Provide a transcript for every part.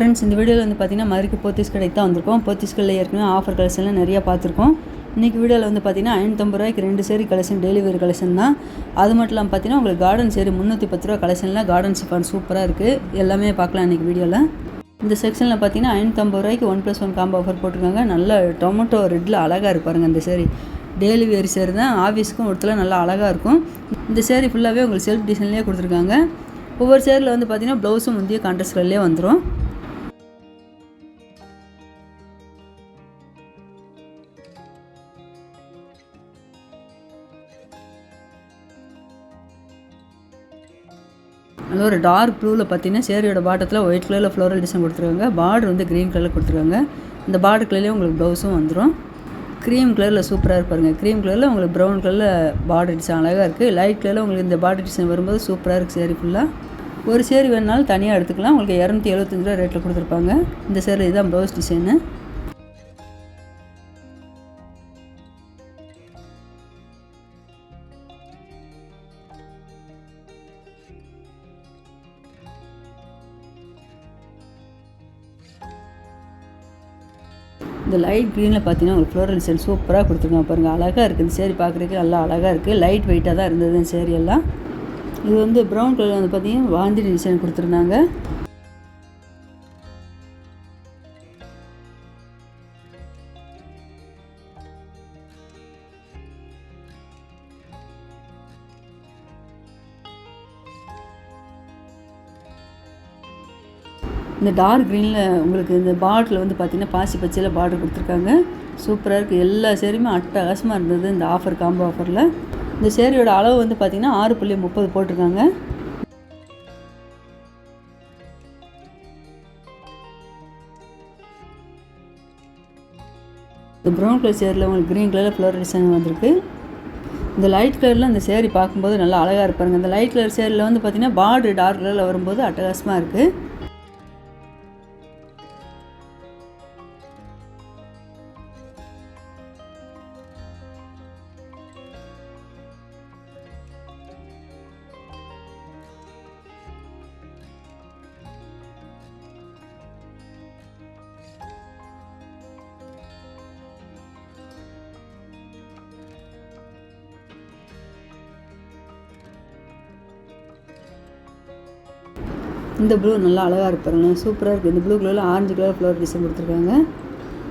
Friends இந்த வீடியோவில் வந்து பார்த்தீங்கன்னா மதுரைக்கு போத்தீஸ் கடைக்கு தான் வந்திருக்கோம். போத்தீஸ் கடையில் ஏற்கனவே ஆஃபர் கலெக்ஷன்லாம் நிறையா பார்த்துருக்கோம் இன்றைக்கி வீடியோவில் வந்து பார்த்தீங்கன்னா ஐநூற்றம்பது ரூபாய்க்கு ரெண்டு சேரி கலெக்ஷன் டெய்லி வேர் கலெக்ஷன் தான். அது மட்டும் இல்லாமல் பார்த்தீங்கன்னா உங்களுக்கு கார்டன் சேரி முந்நூற்றி பத்து ரூபா கலெக்ஷனில் கார்டன் சிஃபான் சூப்பராக இருக்குது எல்லாமே பார்க்கலாம் இன்றைக்கி வீடியோவில் இந்த செக்ஷனில் பார்த்தீங்கன்னா ஐநூற்றம்பது ரூபாய்க்கு one plus one combo offer போட்டிருக்காங்க. நல்ல டொமேட்டோ ரெட்டில் அழகாக இருப்பாருங்க இந்த சேரீ டெய்லி வேர் சேரீ தான். ஆஃபீஸ்க்கும் ஒருத்தல நல்லா அழகாக இருக்கும். இந்த சேரீ ஃபுல்லாகவே உங்களுக்கு செல்ஃப் டிசைன்லேயே கொடுத்துருக்காங்க. ஒவ்வொரு சேரில் வந்து பார்த்தீங்கன்னா ப்ளவுஸும் முந்தைய கான்ட்ராஸ்ட் வந்துடும் அது ஒரு டார்க் ப்ளூவில் பார்த்தீங்கன்னா சேரியோட பாட்டத்தில் ஒயிட் கலரில் ஃப்ளோரல் டிசைன் கொடுத்துருக்காங்க. பார்டர் வந்து க்ரீன் கலரில் கொடுத்துருக்காங்க. இந்த பார்டர் கலர்லேயே உங்களுக்கு ப்ளவுஸும் வந்துடும் க்ரீம் கலரில் சூப்பராக இருப்பாருங்க க்ரீம் கலரில் உங்களுக்கு ப்ரௌன் கலரில் பார்டர் டிசைன் அழகாக இருக்குது லைட் கலரில் உங்களுக்கு இந்த பார்டர் டிசைன் வரும்போது சூப்பராக இருக்குது சேரீ ஃபுல்லாக ஒரு சேரி வேணுனாலும் தனியாக எடுத்துக்கலாம். உங்களுக்கு இரநூத்தி எழுபத்தஞ்சு ரூபா ரேட்டில் கொடுத்துருப்பாங்க. இந்த சேரீ இதுதான் ப்ளவுஸ் டிசைனு இந்த லைட் க்ரீனில் பார்த்தீங்கன்னா ஒரு ஃப்ளோரல் டிசைன் சூப்பராக கொடுத்துருக்காங்க பாருங்கள் அழகாக இருக்குது சேரி பார்க்குறதுக்கு நல்லா அழகாக இருக்குது லைட் வெயிட்டாக தான் இருந்தது சேரி எல்லாம். இது வந்து ப்ரௌன் கலர் வந்து பார்த்தீங்கன்னா வாந்தி டிசைன் கொடுத்துருந்தாங்க. இந்த டார்க் க்ரீனில் உங்களுக்கு இந்த பார்டரில் வந்து பார்த்திங்கன்னா பாசி பச்சையில் பார்டர் கொடுத்துருக்காங்க. சூப்பராக இருக்குது எல்லா சேரீயுமே அட்டகாசமாக இருந்தது இந்த ஆஃபர் காம்போ ஆஃபரில் இந்த சேரீயோட அளவு வந்து பார்த்திங்கன்னா ஆறு புள்ளி முப்பது போட்டிருக்காங்க. இந்த ப்ரௌன் கலர் சேரில் உங்களுக்கு க்ரீன் கலரில் ஃப்ளவர் டிசைன் வந்திருக்கு. இந்த லைட் கலரில் அந்த சேரீ பார்க்கும்போது நல்லா அழகாக இருப்பாருங்க இந்த லைட் கலர் சேரில் வந்து பார்த்தீங்கன்னா பார்டர் டார்க் கலரில் வரும்போது அட்டகாசமாக இருக்குது இந்த ப்ளூ நல்லா அழகாக இருப்பாருங்க சூப்பராக இருக்குது இந்த ப்ளூ கலரில் ஆரஞ்சு கலர் ஃப்ளவர் டிசைன் கொடுத்துருக்காங்க.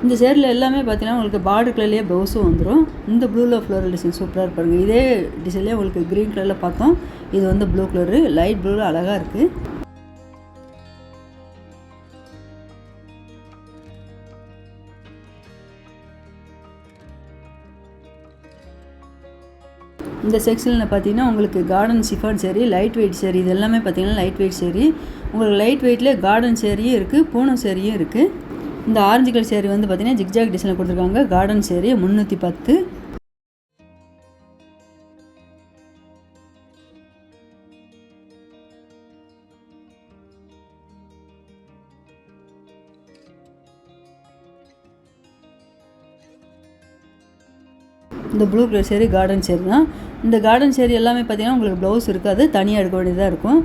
இந்த சேரில் எல்லாமே பார்த்தீங்கன்னா உங்களுக்கு பார்டர் கலர்லேயே ப்ளவுஸும் வந்துடும் இந்த ப்ளூவில் ஃப்ளோரல் டிசைன் சூப்பராக இருப்பாருங்க இதே டிசைன்லேயே உங்களுக்கு க்ரீன் கலரில் பார்த்தோம். இது வந்து ப்ளூ கலரு லைட் ப்ளூவில் அழகாக இருக்குது இந்த செக்ஷனில் பார்த்தீங்கன்னா உங்களுக்கு கார்டன் சிஃபான் சரி லைட் வெயிட் சேரி இது எல்லாமே பார்த்தீங்கன்னா லைட் வெயிட் சரி உங்களுக்கு லைட் வெயிட்டில் கார்டன் சேரீயும் இருக்குது பூனம் சேரீயும் இருக்குது இந்த ஆரஞ்சு கலர் சேரி வந்து பார்த்தீங்கன்னா ஜிக்ஜாக் டிசைனில் கொடுத்துருக்காங்க. கார்டன் சேரி முந்நூற்றி பத்து. இந்த blue colour sari cotton sari தான். இந்த கார்டன் சேரீ எல்லாமே பார்த்தீங்கன்னா உங்களுக்கு ப்ளவுஸ் இருக்காது தனியாக எடுக்க வேண்டியதாக இருக்கும்.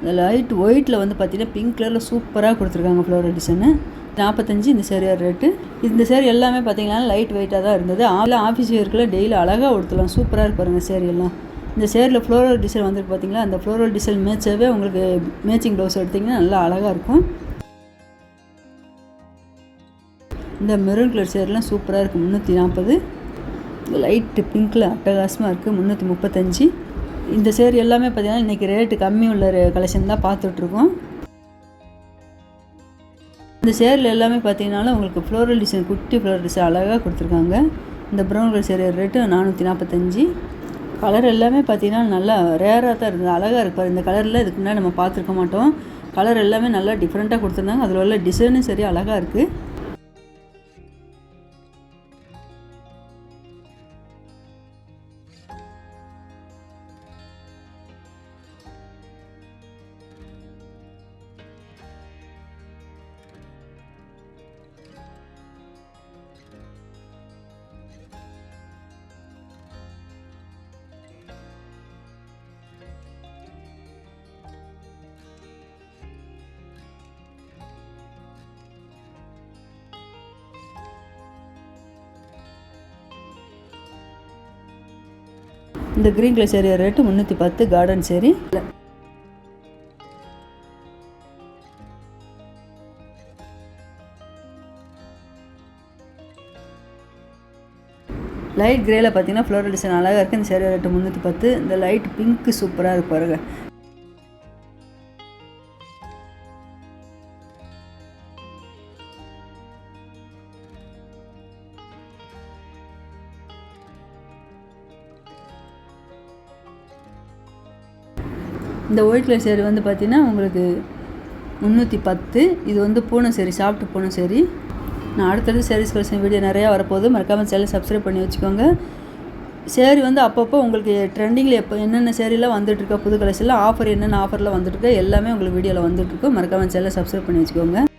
இந்த லைட் ஒயிட்டில் வந்து பார்த்தீங்கன்னா பிங்க் கலரில் சூப்பராக கொடுத்துருக்காங்க ஃப்ளோரல் டிசைனு நாற்பத்தஞ்சு இந்த சேரீயோட ரேட்டு இந்த சேரீ எல்லாமே பார்த்தீங்கன்னா லைட் வெயிட்டாக தான் இருந்தது. ஆள் ஆஃபீஸ் வேர்க்கில் டெய்லி அழகாக உடுத்தலாம். சூப்பராக பாருங்கள் சேரீ எல்லாம். இந்த சேரில் ஃப்ளோரல் டிசைன் வந்துட்டு பார்த்திங்களா அந்த ஃப்ளோரல் டிசைன் மேட்சாகவே உங்களுக்கு மேட்சிங் ப்ளவுஸ் எடுத்திங்கன்னா நல்லா அழகாக இருக்கும். இந்த மெரூன் கலர் சேரெலாம் சூப்பராக இருக்குது முந்நூற்றி நாற்பது லைட்டு பிங்க்கில் அட்டகாசமாக இருக்குது முந்நூற்றி முப்பத்தஞ்சு. இந்த சேர் எல்லாமே பார்த்தீங்கன்னா இன்றைக்கி ரேட்டு கம்மி உள்ள கலெக்ஷன் தான் பார்த்துட்ருக்கோம் இந்த சேரில் எல்லாமே பார்த்தீங்கன்னாலும் உங்களுக்கு ஃப்ளோரல் டிசைன் குட்டி ஃப்ளோரல் டிசைன் அழகாக கொடுத்துருக்காங்க. இந்த ப்ரௌன் கலர் சேர் ரேட்டு நானூற்றி நாற்பத்தஞ்சு கலர் எல்லாமே பார்த்தீங்கன்னா நல்லா ரேராக தான் இருந்தது அழகாக இருப்பார் இந்த கலரில் இதுக்கு முன்னாடி நம்ம பார்த்துருக்க மாட்டோம். கலர் எல்லாமே நல்லா டிஃப்ரெண்ட்டாக கொடுத்துருந்தாங்க. அதில் உள்ள டிசைனும் சரி அழகாக இருக்குது இந்த க்ரீன் கலர் சேரீ ரேட்டு முந்நூற்றி பத்து கார்டன் சேரீ லைட் கிரேல பார்த்தீங்கன்னா ஃப்ளோரல் டிசைன் அழகாக இருக்குது இந்த சேரீ ரேட்டு முந்நூற்றி பத்து. இந்த லைட் பிங்க்கு சூப்பராக இருக்கு பாருங்க. இந்த ஒயிட் கலர் சேரீ வந்து பார்த்தீங்கன்னா உங்களுக்கு முந்நூற்றி பத்து. இது வந்து பூனை சரி சாப்பிட்டு பூனை சரி. நான் அடுத்தடுத்து சேரீஸ் கலெக்ஷன் வீடியோ நிறையா வரப்போகுது. மறக்காமல் சேனல் சப்ஸ்கிரைப் பண்ணி வச்சுக்கோங்க. சேரீ வந்து அப்பப்போ உங்களுக்கு ட்ரெண்டிங்கில் எப்போ என்னென்ன சேரீலாம் வந்துட்டுருக்கோ புது கலெக்ஷனில் ஆஃபர் என்னென்ன ஆஃபரில் வந்துட்டுருக்கோ எல்லாமே உங்களுக்கு வீடியோவில் வந்துட்டுருக்கோம் மறக்காமல் சேனல் சப்ஸ்கிரைப் பண்ணி வச்சுக்கோங்க.